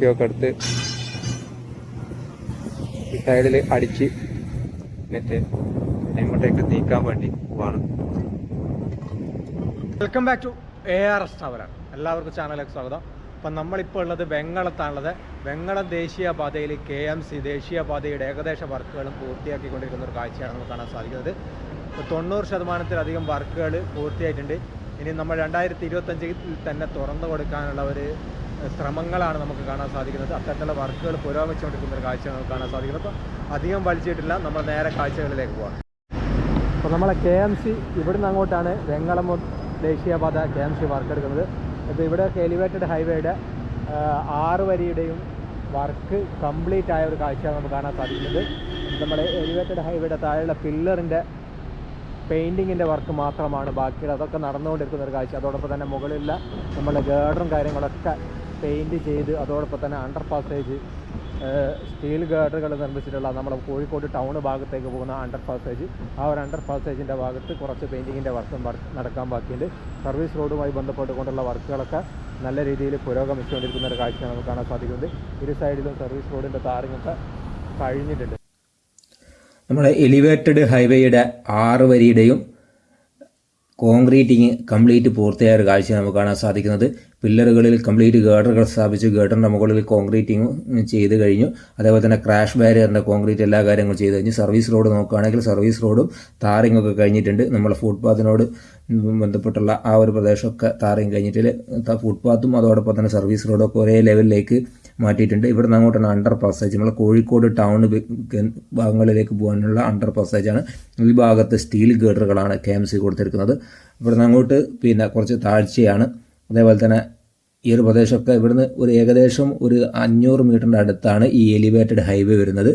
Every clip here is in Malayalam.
കുറ്റിയൊക്കെ എടുത്ത് ഈ സൈഡിൽ അടിച്ച് മറ്റേ ഇങ്ങോട്ടേക്ക് നീക്കാൻ വേണ്ടി പോവാണ്. Welcome back to A R S ടവറാണ് എല്ലാവർക്കും ചാനലിലേക്ക് സ്വാഗതം. അപ്പം നമ്മളിപ്പോൾ ഉള്ളത് വെങ്ങളത്താണുള്ളത് വെങ്ങളം ദേശീയപാതയിൽ കെ എം സി ദേശീയപാതയുടെ ഏകദേശ വർക്കുകളും പൂർത്തിയാക്കിക്കൊണ്ടിരിക്കുന്ന ഒരു കാഴ്ചയാണ് നമുക്ക് കാണാൻ സാധിക്കുന്നത്. ഇപ്പോൾ തൊണ്ണൂറ് ശതമാനത്തിലധികം വർക്കുകൾ പൂർത്തിയായിട്ടുണ്ട്. ഇനി നമ്മൾ രണ്ടായിരത്തി ഇരുപത്തഞ്ചിൽ തന്നെ തുറന്നു കൊടുക്കാനുള്ള ഒരു ശ്രമങ്ങളാണ് നമുക്ക് കാണാൻ സാധിക്കുന്നത്. അത്തരത്തിലുള്ള വർക്കുകൾ പുരോഗമിച്ചുകൊണ്ടിരിക്കുന്ന ഒരു കാഴ്ച നമുക്ക് കാണാൻ സാധിക്കുന്നത്. അപ്പോൾ അധികം വലിച്ചിട്ടില്ല. നമ്മൾ നേരെ കാഴ്ചകളിലേക്ക് പോകാം അപ്പോൾ നമ്മളെ കെ എം സി ഇവിടുന്ന് അങ്ങോട്ടാണ് വെങ്ങളമോ ദേശീയപാത കെ എം സി വർക്ക് എടുക്കുന്നത് ഇപ്പോൾ ഇവിടെ എലിവേറ്റഡ് ഹൈവേയുടെ ആറ് വരിയുടെയും വർക്ക് കംപ്ലീറ്റ് ആയ ഒരു കാഴ്ചയാണ് നമുക്ക് കാണാൻ സാധിക്കുന്നത്. നമ്മുടെ എലിവേറ്റഡ് ഹൈവേയുടെ താഴെയുള്ള പില്ലറിന്റെ പെയിന്റിങ്ങിന്റെ വർക്ക് മാത്രമാണ് ബാക്കിയുള്ള അതൊക്കെ നടന്നുകൊണ്ടിരിക്കുന്ന ഒരു കാഴ്ച. അതോടൊപ്പം തന്നെ മുകളിലുള്ള നമ്മുടെ ഗേഡറും കാര്യങ്ങളൊക്കെ പെയിന്റ് ചെയ്ത് അതോടൊപ്പം തന്നെ അണ്ടർ പാസേജ് സ്റ്റീൽ ഗാർഡുകൾ നിർമ്മിച്ചിട്ടുള്ള നമ്മുടെ കോഴിക്കോട് ടൗൺ ഭാഗത്തേക്ക് പോകുന്ന അണ്ടർ പാസേജ്. ആ ഒരു അണ്ടർ പാസേജിന്റെ ഭാഗത്ത് കുറച്ച് പെയിന്റിങ്ങിന്റെ വർക്കും നടക്കാൻ ബാക്കിയുണ്ട്. സർവീസ് റോഡുമായി ബന്ധപ്പെട്ടുകൊണ്ടുള്ള വർക്കുകളൊക്കെ നല്ല രീതിയിൽ പുരോഗമിച്ചുകൊണ്ടിരിക്കുന്ന ഒരു കാഴ്ച നമുക്ക് കാണാൻ സാധിക്കുന്നത്. ഇരു സൈഡിലും സർവീസ് റോഡിന്റെ താരങ്ങൊക്കെ കഴിഞ്ഞിട്ടുണ്ട്. നമ്മുടെ എലിവേറ്റഡ് ഹൈവേയുടെ ആറ് വരിയുടെയും കോൺക്രീറ്റിങ് കംപ്ലീറ്റ് പൂർത്തിയായ ഒരു കാഴ്ച നമുക്ക് കാണാൻ സാധിക്കുന്നത്. പില്ലറുകളിൽ കംപ്ലീറ്റ് ഗേഡറുകൾ സ്ഥാപിച്ച്. ഗേഡറിന്റെ മുകളിൽ കോൺക്രീറ്റിങ് ചെയ്ത് കഴിഞ്ഞു. അതേപോലെ തന്നെ ക്രാഷ് ബാരിയറിന്റെ കോൺക്രീറ്റ് എല്ലാ കാര്യങ്ങളും ചെയ്ത് കഴിഞ്ഞു. സർവീസ് റോഡ് നോക്കുകയാണെങ്കിൽ സർവീസ് റോഡും താറിങ് ഒക്കെ കഴിഞ്ഞിട്ടുണ്ട്. നമ്മുടെ ഫുട്പാത്തിനോട് ബന്ധപ്പെട്ടുള്ള ആ ഒരു പ്രദേശമൊക്കെ താറിങ് കഴിഞ്ഞിട്ട് ഫുട്പാത്തും അതോടൊപ്പം തന്നെ സർവീസ് റോഡൊക്കെ ഒരേ ലെവലിലേക്ക് മാറ്റിയിട്ടുണ്ട്. ഇവിടുന്ന് അങ്ങോട്ടാണ് അണ്ടർ പാസേജ് നമ്മൾ കോഴിക്കോട് ടൗൺ ഭാഗങ്ങളിലേക്ക് പോകാനുള്ള അണ്ടർ പാസേജാണ് ഈ ഭാഗത്ത് സ്റ്റീൽ ഗേഡറുകളാണ് കെ എം സി കൊടുത്തിരിക്കുന്നത്. ഇവിടുന്ന് അങ്ങോട്ട് പിന്നെ കുറച്ച് താഴ്ചയാണ്. അതേപോലെ തന്നെ ഈ ഒരു പ്രദേശമൊക്കെ ഇവിടുന്ന് ഒരു ഏകദേശം ഒരു അഞ്ഞൂറ് മീറ്ററിന്റെ അടുത്താണ് ഈ എലിവേറ്റഡ് ഹൈവേ വരുന്നത്.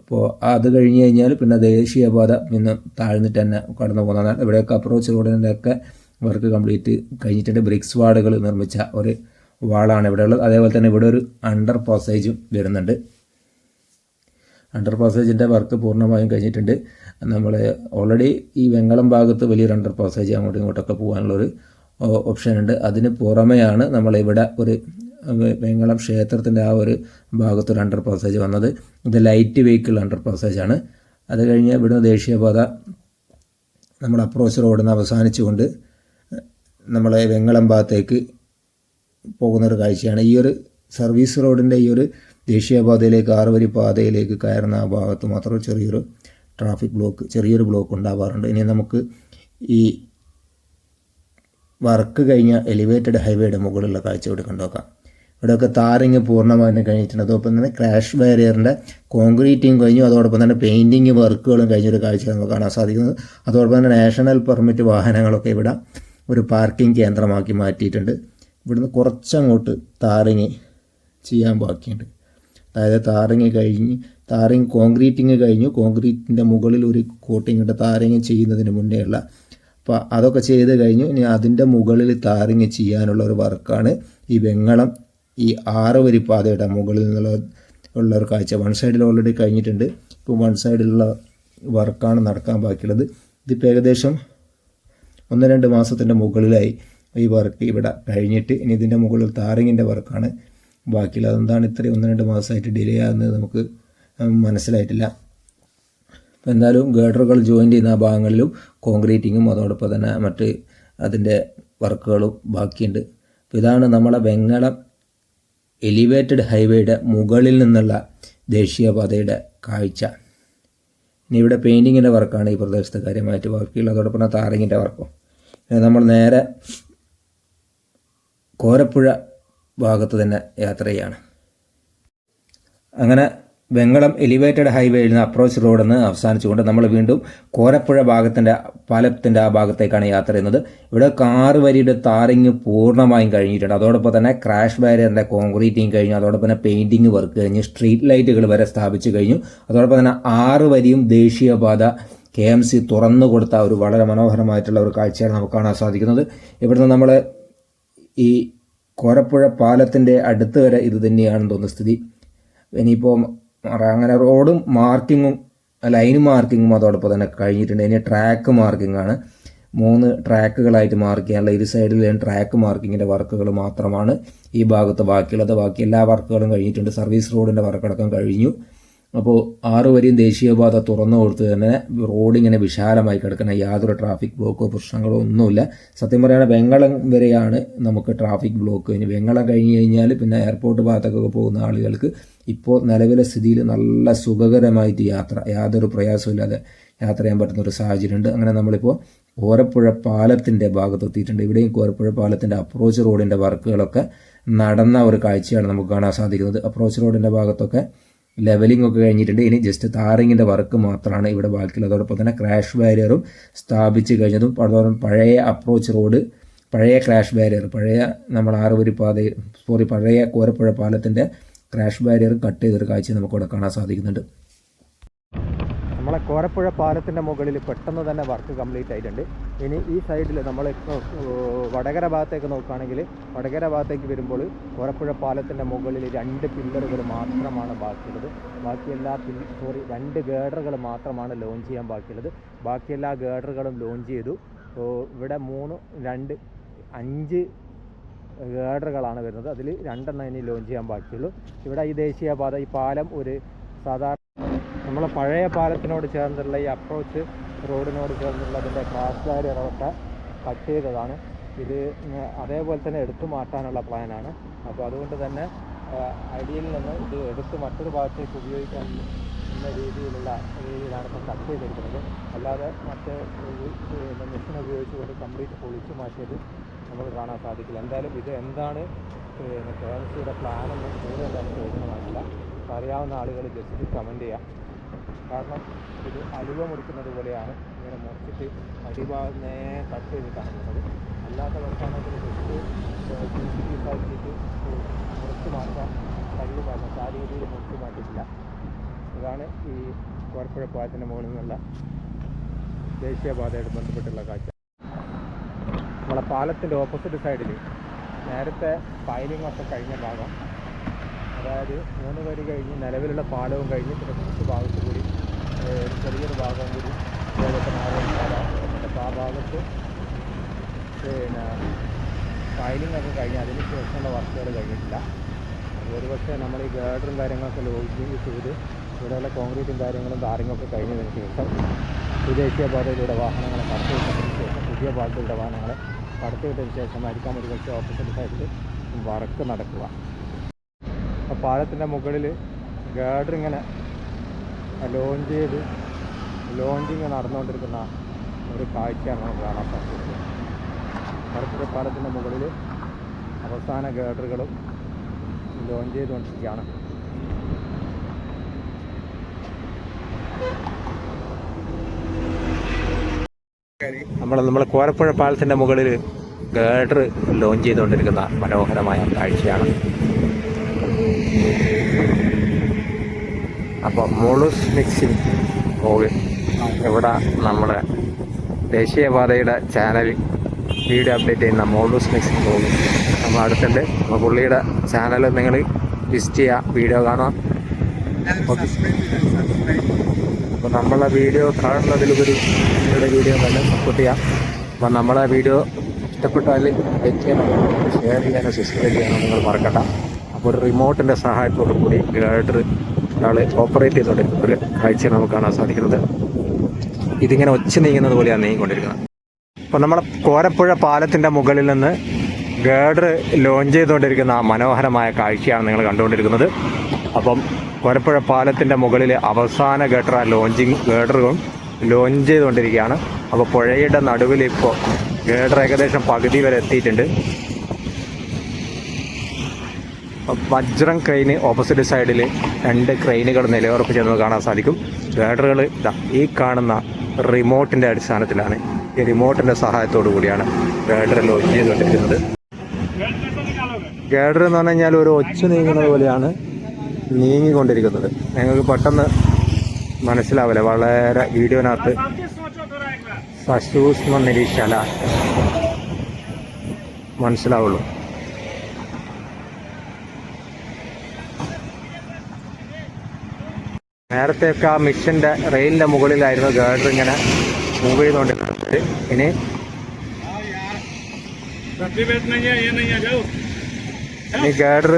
അപ്പോൾ അത് കഴിഞ്ഞ് കഴിഞ്ഞാൽ പിന്നെ ദേശീയപാത പിന്നെ താഴ്ന്നിട്ട് തന്നെ കടന്നു പോകുന്നതാണ്. ഇവിടെയൊക്കെ അപ്രോച്ച് റോഡിന്റെ ഒക്കെ വർക്ക് കംപ്ലീറ്റ് കഴിഞ്ഞിട്ടുണ്ട്. ബ്രിക്സ് വാർഡുകൾ നിർമ്മിച്ച ഒരു വാളാണ് ഇവിടെ ഉള്ളത്. അതേപോലെ തന്നെ ഇവിടെ ഒരു അണ്ടർ പാസേജും വരുന്നുണ്ട്. അണ്ടർ പാസേജിന്റെ വർക്ക് പൂർണമായും കഴിഞ്ഞിട്ടുണ്ട്. നമ്മൾ ഓൾറെഡി ഈ വെങ്കളം ഭാഗത്ത് വലിയൊരു അണ്ടർ പാസേജ് അങ്ങോട്ടും ഇങ്ങോട്ടൊക്കെ പോകാനുള്ളൊരു ഓപ്ഷൻ ഉണ്ട്. അതിന് പുറമെയാണ് നമ്മളിവിടെ ഒരു വെങ്കളം ക്ഷേത്രത്തിന്റെ ആ ഒരു ഭാഗത്തൊരു അണ്ടർ പാസേജ് വന്നത്. ഇത് ലൈറ്റ് വെഹിക്കിൾ അണ്ടർ പാസേജാണ് അത് കഴിഞ്ഞ് ഇവിടുന്ന് ദേശീയപാത നമ്മൾ അപ്രോച്ച് റോഡിൽ നിന്ന് അവസാനിച്ചുകൊണ്ട് നമ്മളെ വെങ്കളം ഭാഗത്തേക്ക് പോകുന്നൊരു കാഴ്ചയാണ്. ഈ ഒരു സർവീസ് റോഡിന്റെ ഈ ഒരു ദേശീയപാതയിലേക്ക് ആറുവരി പാതയിലേക്ക് കയറുന്ന ആ ഭാഗത്ത് മാത്രം ചെറിയൊരു ട്രാഫിക് ബ്ലോക്ക് ചെറിയൊരു ബ്ലോക്ക് ഉണ്ടാവാറുണ്ട്. ഇനി നമുക്ക് ഈ വർക്ക് കഴിഞ്ഞ എലിവേറ്റഡ് ഹൈവേയുടെ മുകളിലുള്ള കാഴ്ച ഇവിടെ കണ്ടുനോക്കാം ഇവിടെയൊക്കെ താറിങ് പൂർണമായിട്ട് കഴിഞ്ഞിട്ടുണ്ട്. അതോടൊപ്പം തന്നെ ക്രാഷ് ബാരിയറിന്റെ കോൺക്രീറ്റിങ് കഴിഞ്ഞു. അതോടൊപ്പം തന്നെ പെയിന്റിങ് വർക്കുകളും കഴിഞ്ഞൊരു കാഴ്ച നമുക്ക് കാണാൻ സാധിക്കുന്നത്. അതോടൊപ്പം തന്നെ നാഷണൽ പെർമിറ്റ് വാഹനങ്ങളൊക്കെ ഇവിടെ ഒരു പാർക്കിംഗ് കേന്ദ്രമാക്കി മാറ്റിയിട്ടുണ്ട്. ഇവിടുന്ന് കുറച്ചങ്ങോട്ട് താറിങ് ചെയ്യാൻ ബാക്കിയുണ്ട്. അതായത് താറിങ് കഴിഞ്ഞ് താറിങ് കോൺക്രീറ്റിങ് കഴിഞ്ഞു. കോൺക്രീറ്റിന്റെ മുകളിൽ ഒരു കോട്ടിങ് ഉണ്ട് താറിങ് ചെയ്യുന്നതിന് മുന്നേ ഉള്ള. അപ്പോൾ അതൊക്കെ ചെയ്ത് കഴിഞ്ഞു. ഇനി അതിന്റെ മുകളിൽ താറിങ് ചെയ്യാനുള്ള ഒരു വർക്കാണ് ഈ വെങ്ങളം. ഈ ആറ് വരി പാതയുടെ മുകളിൽ നിന്നുള്ള ഉള്ള ഒരു കാഴ്ച. വൺ സൈഡിൽ ഓൾറെഡി കഴിഞ്ഞിട്ടുണ്ട്. ഇപ്പോൾ വൺ സൈഡിലുള്ള വർക്കാണ് നടക്കാൻ ബാക്കിയുള്ളത്. ഇതിപ്പോൾ ഏകദേശം ഒന്ന് രണ്ട് മാസത്തിന്റെ മുകളിലായി. ഈ വർക്ക് ഇവിടെ കഴിഞ്ഞിട്ട് ഇനി ഇതിന്റെ മുകളിൽ താറിങ്ങിന്റെ വർക്കാണ്. ബാക്കിയുള്ള അതെന്താണ് ഇത്രയും ഒന്ന് രണ്ട് മാസമായിട്ട് ഡിലേ ആകുന്നത് നമുക്ക് മനസ്സിലായിട്ടില്ല. എന്തായാലും ഗേഡറുകൾ ജോയിൻ ചെയ്യുന്ന ആ ഭാഗങ്ങളിലും കോൺക്രീറ്റിങ്ങും അതോടൊപ്പം തന്നെ മറ്റ് അതിന്റെ വർക്കുകളും ബാക്കിയുണ്ട്. അപ്പോൾ ഇതാണ് നമ്മളെ വെങ്ങളം എലിവേറ്റഡ് ഹൈവേയുടെ മുകളിൽ നിന്നുള്ള ദേശീയപാതയുടെ കാഴ്ച. ഇനി ഇവിടെ പെയിന്റിങ്ങിന്റെ വർക്കാണ് ഈ പ്രദേശത്ത് കാര്യമായിട്ട് ബാക്കിയുള്ള അതോടൊപ്പം താറിങ്ങിന്റെ വർക്കും നമ്മൾ നേരെ കോരപ്പുഴ ഭാഗത്ത് തന്നെ യാത്ര ചെയ്യാണ് അങ്ങനെ വെങ്ങളം എലിവേറ്റഡ് ഹൈവേയിൽ നിന്ന് അപ്രോച്ച് റോഡിൽ അവസാനിച്ചുകൊണ്ട് നമ്മൾ വീണ്ടും കോരപ്പുഴ ഭാഗത്തിന്റെ പാലത്തിന്റെ ആ ഭാഗത്തേക്കാണ് യാത്ര ചെയ്യുന്നത്. ഇവിടെ കാറ് വരിയുടെ താറിങ് പൂർണമായും കഴിഞ്ഞിട്ടുണ്ട്. അതോടൊപ്പം തന്നെ ക്രാഷ് ബാരിയറിന്റെ കോൺക്രീറ്റിങ് കഴിഞ്ഞു. അതോടൊപ്പം തന്നെ പെയിന്റിങ് വർക്ക് കഴിഞ്ഞു. സ്ട്രീറ്റ് ലൈറ്റുകൾ വരെ സ്ഥാപിച്ചു കഴിഞ്ഞു. അതോടൊപ്പം തന്നെ ആറ് വരിയും ദേശീയപാത കെ എം സി തുറന്നു കൊടുത്ത ഒരു വളരെ മനോഹരമായിട്ടുള്ള ഒരു കാഴ്ചയാണ് നമുക്ക് കാണാൻ സാധിക്കുന്നത്. ഇവിടുന്ന് നമ്മൾ ഈ കോരപ്പുഴ പാലത്തിന്റെ അടുത്ത് വരെ ഇത് തന്നെയാണെന്ന് തോന്നുന്ന സ്ഥിതി. ഇനിയിപ്പോൾ അങ്ങനെ റോഡും മാർക്കിങ്ങും ലൈൻ മാർക്കിങ്ങും അതോടൊപ്പം തന്നെ കഴിഞ്ഞിട്ടുണ്ട്. ഇനി ട്രാക്ക് മാർക്കിംഗ് ആണ് മൂന്ന് ട്രാക്കുകളായിട്ട് മാർക്ക് ചെയ്യാനുള്ള ഇരു സൈഡിലെ ട്രാക്ക് മാർക്കിങ്ങിന്റെ വർക്കുകൾ മാത്രമാണ് ഈ ഭാഗത്ത് ബാക്കിയുള്ളത്. ബാക്കി എല്ലാ വർക്കുകളും കഴിഞ്ഞിട്ടുണ്ട്. സർവീസ് റോഡിന്റെ വർക്കടക്കം കഴിഞ്ഞു. അപ്പോൾ ആറ് വരെയും ദേശീയപാത തുറന്നു കൊടുത്ത് തന്നെ റോഡ് ഇങ്ങനെ വിശാലമായി കിടക്കുന്ന യാതൊരു ട്രാഫിക് ബ്ലോക്കോ പ്രശ്നങ്ങളോ ഒന്നുമില്ല. സത്യം പറയുകയാണെങ്കിൽ വെങ്ങളം വരെയാണ് നമുക്ക് ട്രാഫിക് ബ്ലോക്ക് ഇനി വെങ്ങളം കഴിഞ്ഞ് കഴിഞ്ഞാൽ പിന്നെ എയർപോർട്ട് ഭാഗത്തൊക്കെ പോകുന്ന ആളുകൾക്ക് ഇപ്പോൾ നിലവിലെ സ്ഥിതിയിൽ നല്ല സുഖകരമായിട്ട് യാത്ര യാതൊരു പ്രയാസമില്ലാതെ യാത്ര ചെയ്യാൻ പറ്റുന്ന ഒരു സാഹചര്യമുണ്ട്. അങ്ങനെ നമ്മളിപ്പോൾ കോരപ്പുഴ പാലത്തിന്റെ ഭാഗത്ത് എത്തിയിട്ടുണ്ട്. ഇവിടെയും കോരപ്പുഴ പാലത്തിന്റെ അപ്രോച്ച് റോഡിന്റെ വർക്കുകളൊക്കെ നടന്ന ഒരു കാഴ്ചയാണ് നമുക്ക് കാണാൻ സാധിക്കുന്നത്. അപ്രോച്ച് റോഡിന്റെ ഭാഗത്തൊക്കെ ലെവലിംഗ് ഒക്കെ കഴിഞ്ഞിട്ടുണ്ട്. ഇനി ജസ്റ്റ് താറിങ്ങിന്റെ വർക്ക് മാത്രമാണ് ഇവിടെ ബാക്കിയുള്ളത്. അതോടൊപ്പം തന്നെ ക്രാഷ് ബാരിയറും സ്ഥാപിച്ച് കഴിഞ്ഞതും അതോടൊപ്പം പഴയ അപ്രോച്ച് റോഡ് പഴയ ക്രാഷ് ബാരിയർ പഴയ നമ്മൾ ആറുവരി പാത സോറി പഴയ കോരപ്പുഴ പാലത്തിന്റെ ക്രാഷ് ബാരിയർ കട്ട് ചെയ്തൊരു കാഴ്ച നമുക്കിവിടെ കാണാൻ സാധിക്കുന്നുണ്ട്. നമ്മളെ കോരപ്പുഴ പാലത്തിന്റെ മുകളിൽ പെട്ടെന്ന് തന്നെ വർക്ക് കംപ്ലീറ്റ് ആയിട്ടുണ്ട്. ഇനി ഈ സൈഡിൽ നമ്മൾ വടകര ഭാഗത്തേക്ക് നോക്കുകയാണെങ്കിൽ വടകര ഭാഗത്തേക്ക് വരുമ്പോൾ കുറപ്പുഴ പാലത്തിന്റെ മുകളിൽ രണ്ട് പില്ലറുകൾ മാത്രമാണ് ബാക്കിയുള്ളത്. ബാക്കി എല്ലാ പിൽ സോറി രണ്ട് ഗേഡറുകൾ മാത്രമാണ് ലോഞ്ച് ചെയ്യാൻ ബാക്കിയുള്ളത്. ബാക്കി എല്ലാ ഗേഡറുകളും ലോഞ്ച് ചെയ്തു. ഇവിടെ മൂന്ന് രണ്ട് അഞ്ച് ഗേഡറുകളാണ് വരുന്നത്. അതിൽ രണ്ടെണ്ണം ഇനി ലോഞ്ച് ചെയ്യാൻ ബാക്കിയുള്ളൂ. ഇവിടെ ഈ ദേശീയപാത ഈ പാലം ഒരു സാധാരണ നമ്മളെ പഴയ പാലത്തിനോട് ചേർന്നുള്ള ഈ അപ്രോച്ച് റോഡിനോട് ചേർന്നുള്ള അതിന്റെ ക്രാഷ് ബാരിയറൊക്കെ കട്ട് ചെയ്തതാണ്. ഇത് അതേപോലെ തന്നെ എടുത്തു മാറ്റാനുള്ള പ്ലാനാണ്. അപ്പോൾ അതുകൊണ്ട് തന്നെ അടിയിൽ നിന്ന് ഇത് എടുത്ത് മറ്റൊരു ഭാഗത്തേക്ക് ഉപയോഗിക്കാൻ എന്ന രീതിയിലുള്ള രീതിയിലാണ് ഇപ്പോൾ കട്ട് ചെയ്തെടുക്കുന്നത് അല്ലാതെ മറ്റേ മെഷീൻ ഉപയോഗിച്ചുകൊണ്ട് കംപ്ലീറ്റ് പൊളിച്ചു മാറ്റിയത് നമുക്ക് കാണാൻ സാധിക്കില്ല. എന്തായാലും ഇത് എന്താണ് പിന്നെ കെ എം സിയുടെ പ്ലാനെന്ന് കൂടുതൽ നമുക്ക് അറിയാവുന്ന ആളുകൾ ജസ്റ്റ് കമന്റ് ചെയ്യാം. കാരണം ഇത് അലുവ മുറിക്കുന്നത് പോലെയാണ് ഇങ്ങനെ മുറിച്ചിട്ട് അടിഭാഗം നേരെ കട്ട് ചെയ്തിട്ടാണ് പോകുന്നത് അല്ലാത്ത വർക്കാണെങ്കിൽ ജസ്റ്റ് പീസാക്കിയിട്ട് മുറിച്ച് മാറ്റാൻ പക്ഷേ ആ രീതിയിൽ മുറിച്ച് മാറ്റിയിട്ടില്ല. ഇതാണ് ഈ കോർപ്പുഴ പാലത്തിന്റെ മുകളിൽ നിന്നുള്ള ദേശീയപാതയായിട്ട് ബന്ധപ്പെട്ടുള്ള കാഴ്ച. നമ്മളെ പാലത്തിന്റെ ഓപ്പോസിറ്റ് സൈഡിൽ നേരത്തെ പൈലിംഗ് ഒക്കെ കഴിഞ്ഞ ഭാഗം അതായത് മൂന്ന് വരി കഴിഞ്ഞ് നിലവിലുള്ള പാലവും കഴിഞ്ഞ് പിന്നെ കുറച്ച് ഭാഗത്ത് കൂടി ഒരു ചെറിയൊരു ഭാഗം കൂടി നാല് പാലമാണ് അപ്പോൾ ആ ഭാഗത്ത് പിന്നെ ഫയലിംഗ് ഒക്കെ കഴിഞ്ഞ് അതിന് ശേഷമുള്ള വർക്കുകൾ കഴിഞ്ഞിട്ടില്ല. ഒരുപക്ഷെ നമ്മൾ ഈ ഗേഡറും കാര്യങ്ങളൊക്കെ ലോജിങ് ചെയ്ത് ഇവിടെയുള്ള കോൺക്രീറ്റും കാര്യങ്ങളും ടാറിങ്ങൊക്കെ കഴിഞ്ഞതിന് ശേഷം വിദേശീയ പാതയിലൂടെ വാഹനങ്ങളെ കടത്തിവിട്ടതിന് ശേഷം പുതിയ പാതയിലൂടെ വാഹനങ്ങളെ കടത്തിവിട്ടതിന് ശേഷമായിരിക്കാം ഒരുപക്ഷെ ഓപ്പോസിറ്റ് സൈഡിൽ വർക്ക് നടക്കുക. അപ്പോൾ പാലത്തിന്റെ മുകളിൽ ഗേഡർ ഇങ്ങനെ ലോഞ്ച് ചെയ്ത് ലോഞ്ചിങ് നടന്നുകൊണ്ടിരിക്കുന്ന ഒരു കാഴ്ചയാണ് നമുക്ക് കാണാൻ സാധിച്ചത് പാലത്തിന്റെ പാലത്തിന്റെ മുകളിൽ അവസാന ഗേഡറുകളും ലോഞ്ച് ചെയ്തുകൊണ്ടിരിക്കുകയാണ്. നമ്മൾ നമ്മൾ കോരപ്പുഴ പാലത്തിന്റെ മുകളിൽ ഗേഡർ ലോഞ്ച് ചെയ്തുകൊണ്ടിരിക്കുന്ന മനോഹരമായ കാഴ്ചയാണ്. അപ്പോൾ മോളൂസ് മിക്സിംഗ് പോകും ഇവിടെ നമ്മുടെ ദേശീയപാതയുടെ ചാനൽ വീഡിയോ അപ്ഡേറ്റ് ചെയ്യുന്ന മോളൂസ് മിക്സിംഗ് പോകും നമ്മൾ അടുത്തുണ്ട്. അപ്പോൾ പുള്ളിയുടെ ചാനൽ നിങ്ങൾ വിസിറ്റ് ചെയ്യുക വീഡിയോ കാണാം അപ്പോൾ നമ്മളെ വീഡിയോ കാണുന്നതിലുപരി നിങ്ങളുടെ വീഡിയോ തന്നെ സപ്പോർട്ട് ചെയ്യാം. അപ്പോൾ നമ്മളെ വീഡിയോ ഇഷ്ടപ്പെട്ടാൽ ലൈക്ക് ചെയ്യണം ഷെയർ ചെയ്യാനോ സബ്സ്ക്രൈബ് ചെയ്യാനോ നിങ്ങൾ മറക്കണ്ട. അപ്പോൾ ഒരു റിമോട്ടിന്റെ സഹായത്തോടു കൂടി ഗൈഡർ ഒരാൾ ഓപ്പറേറ്റ് ചെയ്തുകൊണ്ടിരിക്കുന്ന ഒരു കാഴ്ച നമുക്ക് കാണാൻ സാധിക്കുന്നത്. ഇതിങ്ങനെ ഒച്ച നീങ്ങുന്നത് പോലെയാണ് നീങ്ങിക്കൊണ്ടിരിക്കുന്നത്. അപ്പോൾ നമ്മുടെ കോരപ്പുഴ പാലത്തിന്റെ മുകളിൽ നിന്ന് ഗേഡർ ലോഞ്ച് ചെയ്തുകൊണ്ടിരിക്കുന്ന ആ മനോഹരമായ കാഴ്ചയാണ് നിങ്ങൾ കണ്ടുകൊണ്ടിരിക്കുന്നത്. അപ്പം കോരപ്പുഴ പാലത്തിന്റെ മുകളിൽ അവസാന ഗട്ടർ ലോഞ്ചിങ് ഗേഡറും ലോഞ്ച് ചെയ്തുകൊണ്ടിരിക്കുകയാണ് അപ്പോൾ പുഴയുടെ നടുവിൽ ഇപ്പോൾ ഗേഡർ ഏകദേശം പകുതി വരെ എത്തിയിട്ടുണ്ട്. വജ്രം ക്രെയിന് ഓപ്പോസിറ്റ് സൈഡിൽ രണ്ട് ക്രെയിനുകൾ നിലയുറപ്പിച്ച് നമുക്ക് കാണാൻ സാധിക്കും. ഗേഡറുകൾ ഈ കാണുന്ന റിമോട്ടിന്റെ അടിസ്ഥാനത്തിലാണ്. ഈ റിമോട്ടിന്റെ സഹായത്തോടു കൂടിയാണ് ഗേഡർ ലോഞ്ച് ചെയ്തുകൊണ്ടിരിക്കുന്നത്. ഗേഡർ എന്ന് പറഞ്ഞു കഴിഞ്ഞാൽ ഒരു ഒച്ച നീങ്ങുന്ന പോലെയാണ് നീങ്ങിക്കൊണ്ടിരിക്കുന്നത്. ഞങ്ങൾക്ക് പെട്ടെന്ന് മനസ്സിലാവില്ല. വളരെ വീഡിയോനകത്ത് സസൂക്ഷ്മ നിരീക്ഷല മനസ്സിലാവുള്ളൂ. നേരത്തെയൊക്കെ ആ മിഷന്റെ റെയിലിന്റെ മുകളിലായിരുന്നു ഗേഡർ ഇങ്ങനെ മൂവ് ചെയ്തുകൊണ്ടിരുന്നത്. ഇനി ഈ ഗേഡർ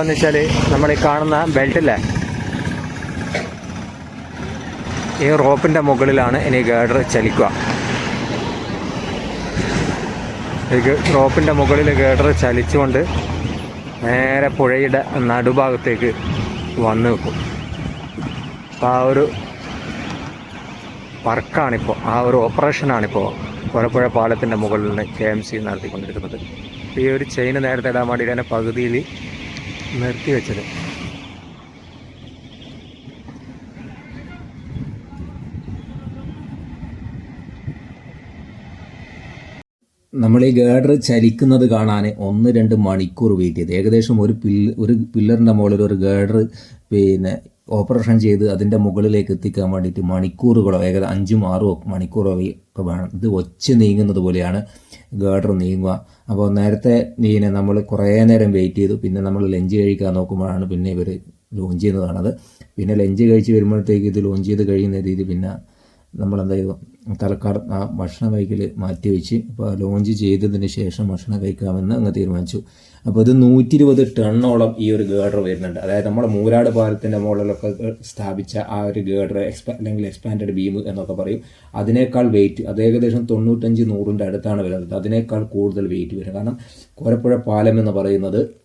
എന്ന് വെച്ചാൽ നമ്മൾ ഈ കാണുന്ന ബെൽറ്റില്ലേ ഈ റോപ്പിന്റെ മുകളിലാണ് ഇനി ഗേഡർ ചലിക്കുക. റോപ്പിന്റെ മുകളിൽ ഗേഡർ ചലിച്ചുകൊണ്ട് നേരെ പുഴയുടെ നടുഭാഗത്തേക്ക് വന്ന് നിൽക്കും. അപ്പോൾ ആ ഒരു വർക്കാണിപ്പോൾ ആ ഒരു ഓപ്പറേഷനാണിപ്പോൾ കോരപ്പുഴ പാലത്തിന്റെ മുകളിൽ നിന്ന് കെ എം സി നടത്തിക്കൊണ്ടിരിക്കുന്നത് ഈ ഒരു ചെയിൻ നേരത്തെ ഇടാൻ വേണ്ടി തന്നെ പകുതിയിൽ നിർത്തി വെച്ചത്. നമ്മൾ ഈ ഗേഡർ ചലിക്കുന്നത് കാണാൻ ഒന്ന് രണ്ട് മണിക്കൂർ വെയിറ്റ് ചെയ്ത് ഏകദേശം ഒരു പില്ല ഒരു പില്ലറിന്റെ മുകളിൽ ഒരു ഗേഡർ പിന്നെ ഓപ്പറേഷൻ ചെയ്ത് അതിന്റെ മുകളിലേക്ക് എത്തിക്കാൻ വേണ്ടിയിട്ട് മണിക്കൂറുകളോ ഏകദേശം അഞ്ചും ആറോ മണിക്കൂറോ ഒക്കെ വേണം. ഇത് ഒച്ച നീങ്ങുന്നത് പോലെയാണ് ഗേഡർ നീങ്ങുക. അപ്പോൾ നേരത്തെ പിന്നെ നമ്മൾ കുറേ നേരം വെയിറ്റ് ചെയ്തു. പിന്നെ നമ്മൾ ലഞ്ച് കഴിക്കാൻ നോക്കുമ്പോഴാണ് പിന്നെ ഇവർ ലോഞ്ച് ചെയ്യുന്നതാണത് പിന്നെ ലഞ്ച് കഴിച്ച് വരുമ്പോഴത്തേക്ക് ഇത് ലോഞ്ച് ചെയ്ത് കഴിയുന്ന രീതി പിന്നെ നമ്മളെന്താ ചെയ്തു? തലക്കാർ ആ ഭക്ഷണം കഴിക്കൽ മാറ്റിവെച്ച് ഇപ്പോൾ ലോഞ്ച് ചെയ്തതിന് ശേഷം ഭക്ഷണം കഴിക്കാമെന്ന് അങ്ങ് തീരുമാനിച്ചു. അപ്പോൾ ഇത് നൂറ്റി ഇരുപത് ടണ്ണോളം ഈ ഒരു ഗേഡർ വരുന്നുണ്ട്. അതായത് നമ്മുടെ മൂരാട് പാലത്തിന്റെ മുകളിലൊക്കെ സ്ഥാപിച്ച ആ ഒരു ഗേഡർ എക്സ്പാ അല്ലെങ്കിൽ എക്സ്പാൻഡഡ് ബീം എന്നൊക്കെ പറയും. അതിനേക്കാൾ വെയിറ്റ് അത് ഏകദേശം തൊണ്ണൂറ്റഞ്ച് നൂറിന്റെ അടുത്താണ് വരുന്നത്. അതിനേക്കാൾ കൂടുതൽ വെയിറ്റ് വരും. കാരണം കോരപ്പുഴ പാലം എന്ന് പറയുന്നത്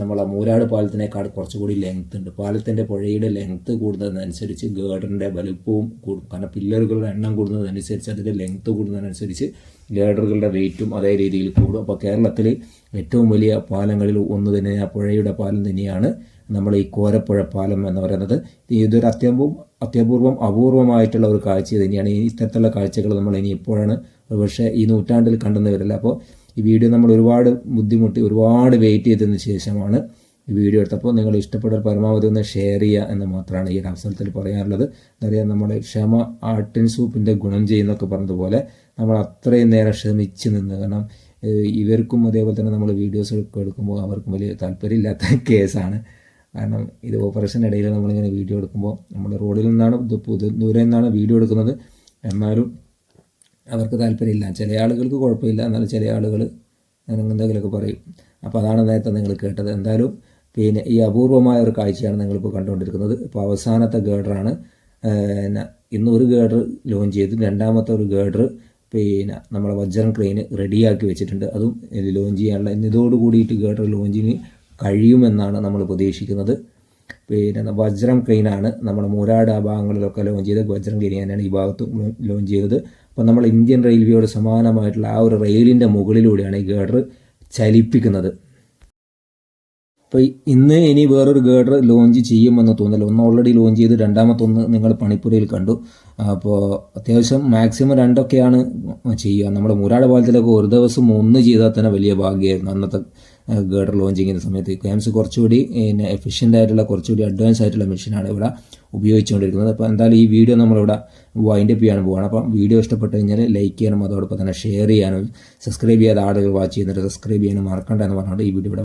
നമ്മളെ മൂരാട് പാലത്തിനേക്കാൾ കുറച്ചുകൂടി ലെങ്ത് ഉണ്ട്. പാലത്തിന്റെ പുഴയുടെ ലെങ്ത് കൂടുന്നതിനനുസരിച്ച് ഗേഡറിന്റെ വലുപ്പവും കൂടും. കാരണം പില്ലറുകളുടെ എണ്ണം കൂടുന്നതനുസരിച്ച് അതിന്റെ ലെങ്ത് കൂടുന്നതിനനുസരിച്ച് ഗേഡറുകളുടെ വെയിറ്റും അതേ രീതിയിൽ കൂടും. അപ്പോൾ കേരളത്തിൽ ഏറ്റവും വലിയ പാലങ്ങളിൽ ഒന്ന് തന്നെ ആ പുഴയുടെ പാലം തന്നെയാണ് നമ്മൾ ഈ കോരപ്പുഴ പാലം എന്ന് പറയുന്നത്. ഇതൊരു അത്യപൂർവം അത്യപൂർവം അപൂർവമായിട്ടുള്ള ഒരു കാഴ്ച തന്നെയാണ്. ഈ ഇത്തരത്തിലുള്ള കാഴ്ചകൾ നമ്മൾ ഇനി ഇപ്പോഴാണ് പക്ഷേ ഈ നൂറ്റാണ്ടിൽ കണ്ടെന്ന് വരില്ല അപ്പോൾ ഈ വീഡിയോ നമ്മൾ ഒരുപാട് ബുദ്ധിമുട്ടി ഒരുപാട് വെയിറ്റ് ചെയ്തതിന് ശേഷമാണ് ഈ വീഡിയോ എടുത്തപ്പോൾ നിങ്ങൾ ഇഷ്ടപ്പെട്ട പരമാവധി ഒന്ന് ഷെയർ ചെയ്യുക എന്ന് മാത്രമാണ് ഈ ഒരു അവസരത്തിൽ പറയാനുള്ളത് എന്താ പറയുക നമ്മുടെ ക്ഷമ ആട്ടിൻ സൂപ്പിന്റെ ഗുണം ചെയ്യുന്നൊക്കെ പറഞ്ഞതുപോലെ നമ്മൾ അത്രയും നേരം ക്ഷമിച്ച് നിന്ന്. കാരണം ഇവർക്കും അതേപോലെ തന്നെ നമ്മൾ വീഡിയോസ് എടുക്കുമ്പോൾ അവർക്കും വലിയ താല്പര്യമില്ലാത്ത കേസാണ്. കാരണം ഇത് ഓപ്പറേഷൻ ഇടയിൽ നമ്മളിങ്ങനെ വീഡിയോ എടുക്കുമ്പോൾ നമ്മൾ റോഡിൽ നിന്നാണ് ദൂരെ നിന്നാണ് വീഡിയോ എടുക്കുന്നത്. എന്നാലും അവർക്ക് താല്പര്യമില്ല. ചില ആളുകൾക്ക് കുഴപ്പമില്ല. എന്നാലും ചില ആളുകൾ എന്തെങ്കിലുമൊക്കെ പറയും. അപ്പോൾ അതാണ് നേരത്തെ നിങ്ങൾ കേട്ടത്. എന്തായാലും പിന്നെ ഈ അപൂർവമായ ഒരു കാഴ്ചയാണ് നിങ്ങളിപ്പോൾ കണ്ടുകൊണ്ടിരിക്കുന്നത്. ഇപ്പോൾ അവസാനത്തെ ഗേഡറാണ്. പിന്നെ ഇന്ന് ഒരു ഗേഡർ ലോഞ്ച് ചെയ്തു. രണ്ടാമത്തെ ഒരു ഗേഡർ പിന്നെ നമ്മളെ വജ്രം ക്രെയിൻ റെഡിയാക്കി വെച്ചിട്ടുണ്ട്. അതും ലോഞ്ച് ചെയ്യാനുള്ള ഇന്ന് ഇതോട് കൂടിയിട്ട് ഗേഡർ ലോഞ്ചിന് കഴിയുമെന്നാണ് നമ്മൾ പ്രതീക്ഷിക്കുന്നത്. പിന്നെ വജ്രം ക്രെയിനാണ് നമ്മുടെ മൂരാട് ആ ഭാഗങ്ങളിലൊക്കെ ലോഞ്ച് ചെയ്ത് വജ്രം ക്രെയിൻ തന്നെയാണ് ഈ ഭാഗത്തും ലോഞ്ച് ചെയ്തത്. അപ്പോൾ നമ്മൾ ഇന്ത്യൻ റെയിൽവേയോട് സമാനമായിട്ടുള്ള ആ ഒരു റെയിലിന്റെ മുകളിലൂടെയാണ് ഈ ഗേഡർ ചലിപ്പിക്കുന്നത്. അപ്പോൾ ഇന്ന് ഇനി വേറൊരു ഗേഡർ ലോഞ്ച് ചെയ്യുമെന്ന് തോന്നല്ല ഒന്ന് ഓൾറെഡി ലോഞ്ച് ചെയ്ത് രണ്ടാമത്തൊന്ന് നിങ്ങൾ പണിപ്പുരയിൽ കണ്ടു. അപ്പോൾ അത്യാവശ്യം മാക്സിമം രണ്ടൊക്കെയാണ് ചെയ്യുക. നമ്മുടെ മുരാട് പാലത്തിലൊക്കെ ഒരു ദിവസം ഒന്ന് ചെയ്താൽ തന്നെ വലിയ ഭാഗ്യമായിരുന്നു അന്നത്തെ ഗേഡർ ലോഞ്ച് ചെയ്യുന്ന സമയത്ത് ക്യാംസ് കുറച്ചുകൂടി പിന്നെ എഫിഷ്യന്റ് ആയിട്ടുള്ള കുറച്ചുകൂടി അഡ്വാൻസ് ആയിട്ടുള്ള മെഷീനാണ് ഇവിടെ ഉപയോഗിച്ചുകൊണ്ടിരിക്കുന്നത്. അപ്പോൾ എന്തായാലും ഈ വീഡിയോ നമ്മളിവിടെ വൈൻഡ് അപ്പ് ചെയ്യാൻ പോവുകയാണ് അപ്പം വീഡിയോ ഇഷ്ടപ്പെട്ട് കഴിഞ്ഞാൽ ലൈക്ക് ചെയ്യണം അതോടൊപ്പം തന്നെ ഷെയർ ചെയ്യാനും സബ്സ്ക്രൈബ് ചെയ്യാതെ ആളുകൾ വാച്ച് ചെയ്യുന്നുണ്ട് സബ്സ്ക്രൈബ് ചെയ്യാനും മറക്കണ്ട എന്ന് പറഞ്ഞുകൊണ്ട് ഈ വീഡിയോ